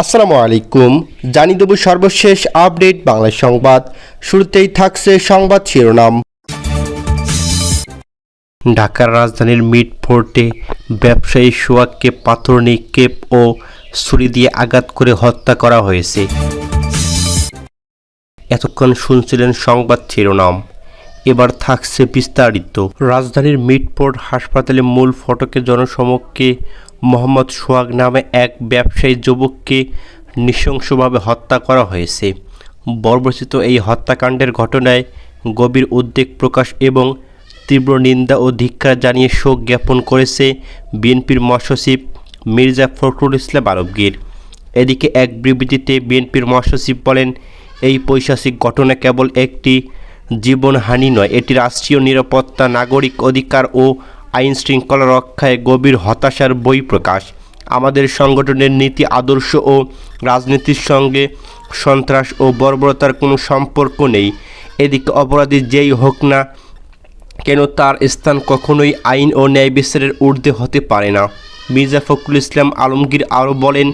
আসসালামু আলাইকুম। জানিয়ে দেব সর্বশেষ আপডেট বাংলা সংবাদ। শুরুতেই থাকছে সংবাদ শিরোনাম। ঢাকার রাজধানীর মিড ফোর্টে ব্যবসায়ী সোয়াককে পাথর নিক্ষেপ ও ছুরি দিয়ে আঘাত করে হত্যা করা হয়েছে। এতক্ষণ শুনছিলেন সংবাদ শিরোনাম। এবার থাকছে বিস্তারিত। রাজধানীর মিডপোর্ট হাসপাতালে মূল ফটকে জনসমক্ষে মোহাম্মদ সোহাগ নামে এক ব্যবসায়ী যুবককে নৃশংসভাবে হত্যা করা হয়েছে। বর্বরচিত এই হত্যাকাণ্ডের ঘটনায় গভীর উদ্বেগ প্রকাশ এবং তীব্র নিন্দা ও ধিক্কার জানিয়ে শোক জ্ঞাপন করেছে বিএনপির মহাসচিব মির্জা ফখরুল ইসলাম আলমগীর। এদিকে এক বিবৃতিতে বিএনপির মহাসচিব বলেন, এই পৈশাচিক ঘটনা কেবল একটি জীবনহানি নয়। এটি রাষ্ট্রীয় নিরাপত্তা, নাগরিক অধিকার ও আইন শৃঙ্খলা রক্ষায় গভীর হতাশার বহিঃপ্রকাশ আমাদের সংগঠনের নীতি, আদর্শ ও রাজনীতির সঙ্গে সন্ত্রাস ও বর্বরতার কোনো সম্পর্ক নেই। এদিকে অপরাধী যেই হোক না কেন তার স্থান কখনোই আইন ও ন্যায় বিচারের ঊর্ধ্বে হতে পারে না। মির্জা ফখরুল ইসলাম আলমগীর আরও বলেন,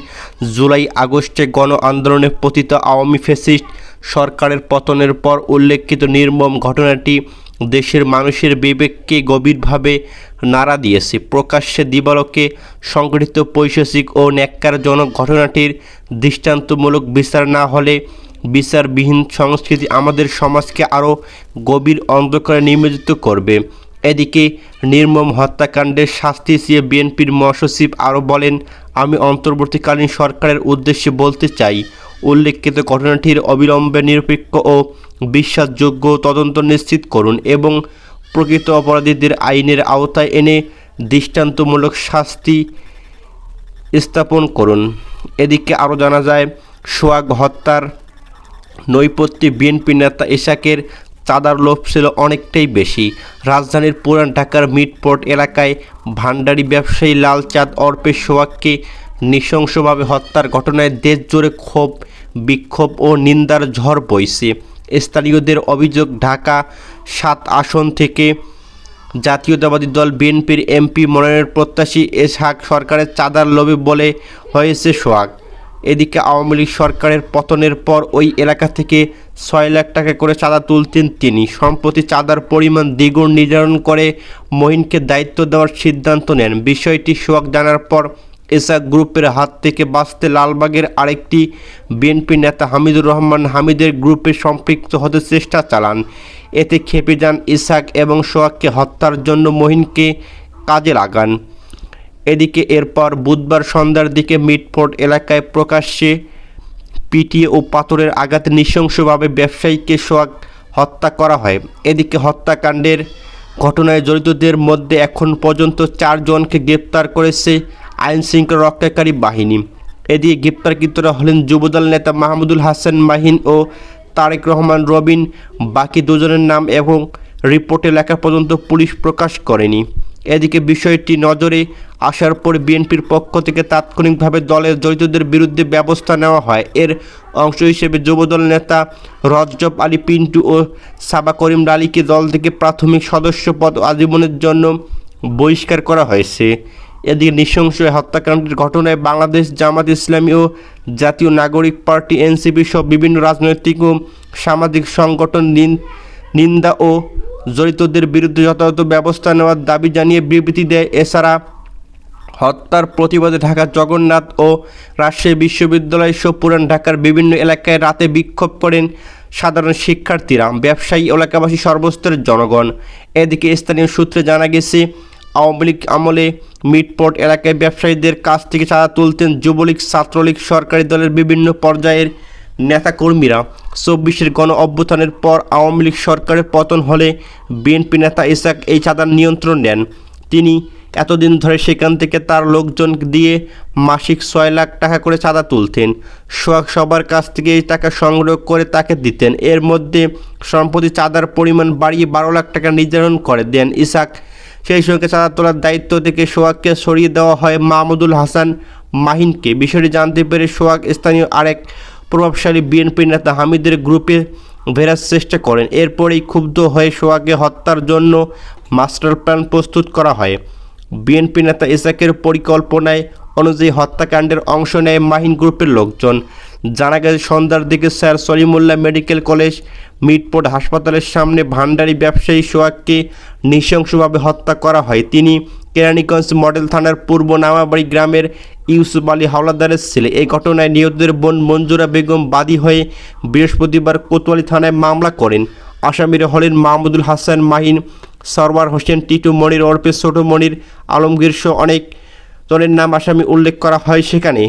জুলাই আগস্টে গণ আন্দোলনে পতিত আওয়ামী ফ্যাসিস্ট সরকারের পতনের পর উল্লেখিত নির্মম ঘটনাটি দেশের মানুষের বিবেককে গভীরভাবে নাড়া দিয়েছে। প্রকাশ্যে দিবালকে সংগঠিত পৈশাচিক ও ন্যাক্কারজনক ঘটনাটির দৃষ্টান্তমূলক বিচার না হলে বিচারবিহীন সংস্কৃতি আমাদের সমাজকে আরও গভীর অন্ধকারে নিমজ্জিত করবে। এদিকে নির্মম হত্যাকাণ্ডের শাস্তি চেয়ে বিএনপির মহাসচিব আরও বলেন, আমি অন্তর্বর্তীকালীন সরকারের উদ্দেশ্যে বলতে চাই উল্লেখিত ঘটনাটির অবিলম্বে নিরপেক্ষ ও বিশ্বাসযোগ্য তদন্ত নিশ্চিত করুন এবং প্রকৃত অপরাধীদের আইনের আওতায় এনে দৃষ্টান্তমূলক শাস্তি স্থাপন করুন। এদিকে আরও জানা যায় সোয়াগ হত্যার নৈপথ্যে বিএনপি নেতা ইশাকের চাঁদার লোভ ছিল অনেকটাই বেশি। রাজধানীর পুরান ঢাকার মিটপোর্ট এলাকায় ভান্ডারি ব্যবসায়ী লালচাঁদ অর্পে সোয়াককে নৃশংসভাবে হত্যার ঘটনায় দেশ জুড়ে ক্ষোভ, বিক্ষোভ ও নিন্দার ঝড় বইছে। স্থানীয়দের অভিযোগ, ঢাকা সাত আসন থেকে জাতীয়তাবাদী দল বিএনপির এমপি মনোনয়নের প্রত্যাশী এসহাক সরকারের চাঁদার লোভে বলে হয়েছে সোহাগ এদিকে আওয়ামী লীগ সরকারের পতনের পর ওই এলাকা থেকে ছয় লাখ টাকা করে চাঁদা তুলতেন তিনি। সম্প্রতি চাঁদার পরিমাণ দ্বিগুণ নির্ধারণ করে মহিনকে দায়িত্ব দেওয়ার সিদ্ধান্ত নেন। বিষয়টি সোহাগ জানার পর এসআক গ্রুপের হাত থেকে বাঁচতে লালবাগের আরেকটি বিএনপি নেতা হামিদুর রহমান হামিদের গ্রুপে সম্পৃক্ত হতে চেষ্টা চালান। এতে খেপে যান ইসাক এবং সোহাগকে হত্যার জন্য মহিনকে কাজে লাগান। এদিকে এরপর বুধবার সন্ধ্যার দিকে মিটফোর্ট এলাকায় প্রকাশ্যে পিটিয়ে ও পাথরের আঘাতে নৃশংসভাবে ব্যবসায়ীকে সোহাগ হত্যা করা হয়। এদিকে হত্যাকাণ্ডের ঘটনায় জড়িতদের মধ্যে এখন পর্যন্ত চারজনকে গ্রেপ্তার করেছে আইন শৃঙ্খলা রক্ষাকারী বাহিনী। এদিকে গ্রেপ্তারকৃতরা হলেন যুবদল নেতা মাহমুদুল হাসান মাহিন ও তারেক রহমান রবিন। বাকি দুজনের নাম এবং রিপোর্টে লেখা পর্যন্ত পুলিশ প্রকাশ করেনি। এদিকে বিষয়টি নজরে আসার পর বিএনপির পক্ষ থেকে তাৎক্ষণিকভাবে দলের জড়িতদের বিরুদ্ধে ব্যবস্থা নেওয়া হয়। এর অংশ হিসেবে যুবদল নেতা রজব আলী পিন্টু ও সাবা করিম আলীকে দল থেকে প্রাথমিক সদস্য পদ আজীবনের জন্য বহিষ্কার করা হয়েছে। এদিকে নৃশংস হত্যাকাণ্ডের ঘটনায় বাংলাদেশ জামাত ইসলামী ও জাতীয় নাগরিক পার্টি এনসিপি সহ বিভিন্ন রাজনৈতিক ও সামাজিক সংগঠন নিন- নিন্দা ও জড়িতদের বিরুদ্ধে যথাযথ ব্যবস্থা নেওয়ার দাবি জানিয়ে বিবৃতি দেয় এছাড়া হত্যার প্রতিবাদে ঢাকা জগন্নাথ ও রাজশাহী বিশ্ববিদ্যালয় সহ পুরান ঢাকার বিভিন্ন এলাকায় রাতে বিক্ষোভ করেন সাধারণ শিক্ষার্থীরা। ব্যবসায়ী এলাকাবাসী সর্বস্তরের জনগণ। এদিকে স্থানীয় সূত্রে জানা গেছে আওয়ামী লীগ আমলে মিটপোর্ট এলাকায় ব্যবসায়ীদের কাছ থেকে চাঁদা তুলতেন যুবলীগ, ছাত্রলীগ, সরকারি দলের বিভিন্ন পর্যায়ের নেতাকর্মীরা। চব্বিশের গণ অভ্যুত্থানের পর আওয়ামী লীগ সরকারের পতন হলে বিএনপি নেতা ইসাক এই চাঁদার নিয়ন্ত্রণ নেন। তিনি এতদিন ধরে সেখান থেকে তার লোকজন দিয়ে মাসিক ছয় লাখ টাকা করে চাঁদা তুলতেন। সবার কাছ থেকে এই টাকা সংগ্রহ করে তাকে দিতেন। এর মধ্যে সম্প্রতি চাঁদার পরিমাণ বাড়িয়ে বারো লাখ টাকা নির্ধারণ করে দেন ইসাক। সেই সঙ্গে চাঁদা তোলার দায়িত্ব থেকে সোহাগকে সরিয়ে দেওয়া হয় মাহমুদুল হাসান মাহিনকে। বিষয়টি জানতে পেরে সোহাগ স্থানীয় আরেক প্রভাবশালী বিএনপি নেতা হামিদের গ্রুপে ভেরার চেষ্টা করেন। এরপরেই ক্ষুব্ধ হয়ে সোহাগকে হত্যার জন্য মাস্টার প্ল্যান প্রস্তুত করা হয়। বিএনপি নেতা ইসাকের পরিকল্পনায় অনুযায়ী হত্যাকাণ্ডের অংশ নেয় মাহিন গ্রুপের লোকজন। জানা গেছে, সন্ধ্যার দিকে sir Salimullah medical college Mitford হাসপাতালের সামনে ভান্ডারি ব্যবসায়ী সোহাগকে নৃশংসভাবে হত্যা করা হয়। তিনি কেরানীগঞ্জ মডেল থানার পূর্ব নামাবাড়ি গ্রামের ইউসুফ আলী হাওলাদারের ছেলে। এই ঘটনায় নিহতদের বোন মঞ্জুরা বেগম বাদী হয়ে বৃহস্পতিবার কোতোয়ালি থানায় মামলা করেন। আসামিরা হলেন মাহমুদুল হাসান মাহিন, সরওয়ার হোসেন, টিটু মনির ওরফে ছোট মনির, আলমগীর সহ অনেক জনের নাম আসামি উল্লেখ করা হয় সেখানে।